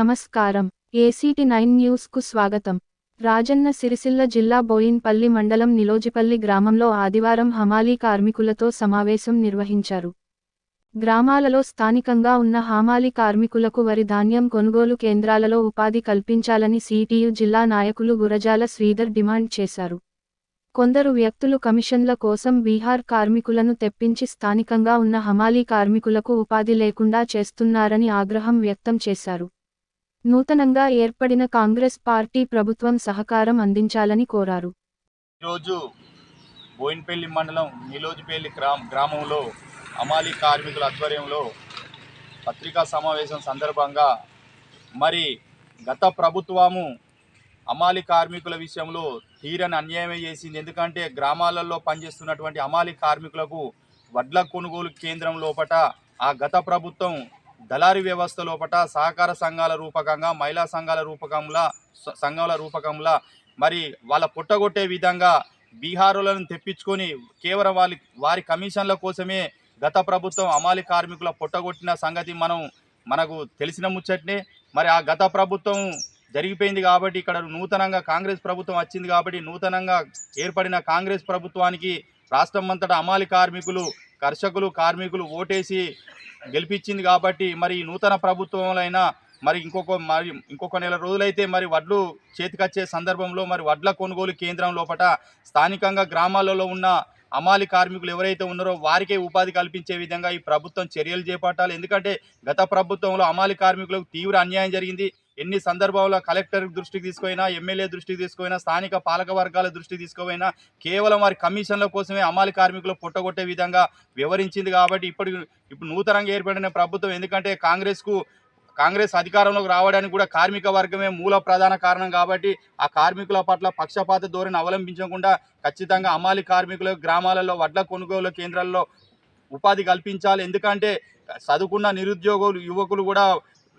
నమస్కారం. ACT nine న్యూస్కు స్వాగతం. రాజన్న సిరిసిల్ల జిల్లా బోయిన్పల్లి మండలం నిలోజిపల్లి గ్రామంలో ఆదివారం హమాలీ కార్మికులతో సమావేశం నిర్వహించారు. గ్రామాలలో స్థానికంగా ఉన్న హమాలీ కార్మికులకు వరి ధాన్యం కొనుగోలు కేంద్రాలలో ఉపాధి కల్పించాలని సిటియు జిల్లా నాయకులు గురజాల శ్రీధర్ డిమాండ్ చేశారు. కొందరు వ్యక్తులు కమిషన్ల కోసం బీహార్ కార్మికులను తెప్పించి స్థానికంగా ఉన్న హమాలీ కార్మికులకు ఉపాధి లేకుండా చేస్తున్నారని ఆగ్రహం వ్యక్తం చేశారు. నూతనంగా ఏర్పడిన కాంగ్రెస్ పార్టీ ప్రభుత్వం సహకారం అందించాలని కోరారు. ఈరోజు బోయిన్పల్లి మండలం నిలోజిపల్లి గ్రామ గ్రామంలో అమాలి కార్మికుల ఆధ్వర్యంలో పత్రికా సమావేశం సందర్భంగా మరి గత ప్రభుత్వము అమాలి కార్మికుల విషయంలో తీరని అన్యాయం చేసింది. ఎందుకంటే గ్రామాలలో పనిచేస్తున్నటువంటి అమాలి కార్మికులకు వడ్ల కొనుగోలు కేంద్రం లోపట ఆ గత ప్రభుత్వం దళారీ వ్యవస్థ లోపట సహకార సంఘాల రూపకంగా మహిళా సంఘాల రూపకంలా సంఘాల రూపకంలా మరి వాళ్ళ పుట్టగొట్టే విధంగా బీహారులను తెప్పించుకొని కేవలం వాళ్ళ వారి కమిషన్ల కోసమే గత ప్రభుత్వం అమాలి కార్మికుల పుట్టగొట్టిన సంగతి మనం మనకు తెలిసిన ముచ్చట్నే. మరి ఆ గత ప్రభుత్వం జరిగిపోయింది కాబట్టి ఇక్కడ నూతనంగా కాంగ్రెస్ ప్రభుత్వం వచ్చింది కాబట్టి నూతనంగా ఏర్పడిన కాంగ్రెస్ ప్రభుత్వానికి రాష్ట్రం అంతటా అమాలి కార్మికులు కర్షకులు కార్మికులు ఓటేసి గెలిపించింది కాబట్టి మరి నూతన ప్రభుత్వంలో అయినా మరి ఇంకొక మరి ఇంకొక నెల రోజులైతే మరి వడ్లు చేతికొచ్చే సందర్భంలో మరి వడ్ల కొనుగోలు కేంద్రం లోపల స్థానికంగా గ్రామాలలో ఉన్న అమాలి కార్మికులు ఎవరైతే ఉన్నారో వారికే ఉపాధి కల్పించే విధంగా ఈ ప్రభుత్వం చర్యలు చేపట్టాలి. ఎందుకంటే గత ప్రభుత్వంలో అమాలి కార్మికులకు తీవ్ర అన్యాయం జరిగింది. ఎన్ని సందర్భాల్లో కలెక్టర్ దృష్టికి తీసుకుపోయినా ఎమ్మెల్యే దృష్టికి తీసుకుపోయినా స్థానిక పాలక వర్గాల దృష్టికి తీసుకుపోయినా కేవలం వారి కమిషన్ల కోసమే అమాలి కార్మికులు పుట్టగొట్టే విధంగా వివరించింది కాబట్టి ఇప్పుడు ఇప్పుడు నూతనంగా ఏర్పడిన ప్రభుత్వం ఎందుకంటే కాంగ్రెస్కు కాంగ్రెస్ అధికారంలోకి రావడానికి కూడా కార్మిక వర్గమే మూల ప్రధాన కారణం కాబట్టి ఆ కార్మికుల పట్ల పక్షపాత ధోరణి అవలంబించకుండా ఖచ్చితంగా అమాలి కార్మికులు గ్రామాలలో వడ్ల కొనుగోలు కేంద్రాల్లో ఉపాధి కల్పించాలి. ఎందుకంటే చదువుకున్న నిరుద్యోగులు యువకులు కూడా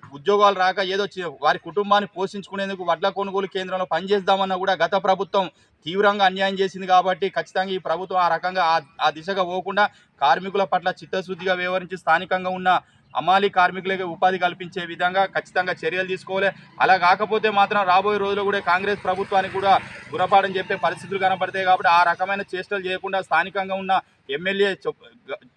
ఉద్యోగాలు రాక ఏదో వారి కుటుంబాన్ని పోషించుకునేందుకు వడ్ల కొనుగోలు కేంద్రంలో పనిచేద్దామన్నా కూడా గత ప్రభుత్వం తీవ్రంగా అన్యాయం చేసింది కాబట్టి ఖచ్చితంగా ఈ ప్రభుత్వం ఆ రకంగా ఆ- దిశగా పోకుండా కార్మికుల పట్ల చిత్తశుద్ధిగా వ్యవహరించి స్థానికంగా ఉన్న అమాలి కార్మికులకి ఉపాధి కల్పించే విధంగా ఖచ్చితంగా చర్యలు తీసుకోవాలి. అలా కాకపోతే మాత్రం రాబోయే రోజుల్లో కూడా కాంగ్రెస్ ప్రభుత్వానికి కూడా గురపాఠం చెప్పే పరిస్థితులు కనపడతాయి కాబట్టి ఆ రకమైన చేష్టలు చేయకుండా స్థానికంగా ఉన్న ఎమ్మెల్యే చొప్ప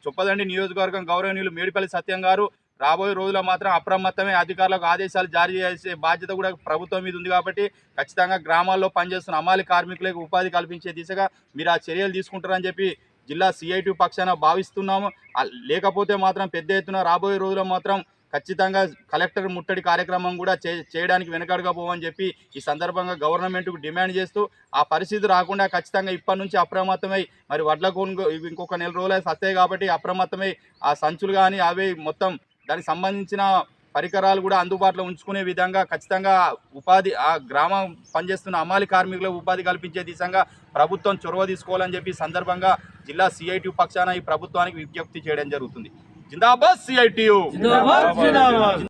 చొప్పదండి నియోజకవర్గం గౌరవనీయులు మేడిపల్లి సత్యం గారు రాబోయే రోజుల్లో మాత్రం అప్రమత్తమే అధికారులకు ఆదేశాలు జారీ చేసే బాధ్యత కూడా ప్రభుత్వం మీద ఉంది కాబట్టి ఖచ్చితంగా గ్రామాల్లో పనిచేస్తున్న అమాలి కార్మికులకు ఉపాధి కల్పించే దిశగా మీరు ఆ చర్యలు తీసుకుంటారని చెప్పి జిల్లా సిఐటి పక్షాన భావిస్తున్నాము. లేకపోతే మాత్రం పెద్ద ఎత్తున రాబోయే రోజుల్లో మాత్రం ఖచ్చితంగా కలెక్టర్ ముట్టడి కార్యక్రమం కూడా చే చేయడానికి వెనకాడుగా పోవని చెప్పి ఈ సందర్భంగా గవర్నమెంట్కు డిమాండ్ చేస్తూ ఆ పరిస్థితి రాకుండా ఖచ్చితంగా ఇప్పటి నుంచి అప్రమత్తమై మరి వడ్ల ఇంకొక నెల రోజులు సత్తాయి కాబట్టి అప్రమత్తమై ఆ సంచులు కానీ అవి మొత్తం దానికి సంబంధించిన పరికరాలు కూడా అందుబాటులో ఉంచుకునే విధంగా ఖచ్చితంగా ఉపాధి ఆ గ్రామం పనిచేస్తున్న అమాలి కార్మికులకు ఉపాధి కల్పించే దిశగా ప్రభుత్వం చొరవ తీసుకోవాలని చెప్పి సందర్భంగా జిల్లా సిఐటి పక్షాన ఈ ప్రభుత్వానికి విజ్ఞప్తి చేయడం జరుగుతుంది. జిందాబాద్ సిఐటియు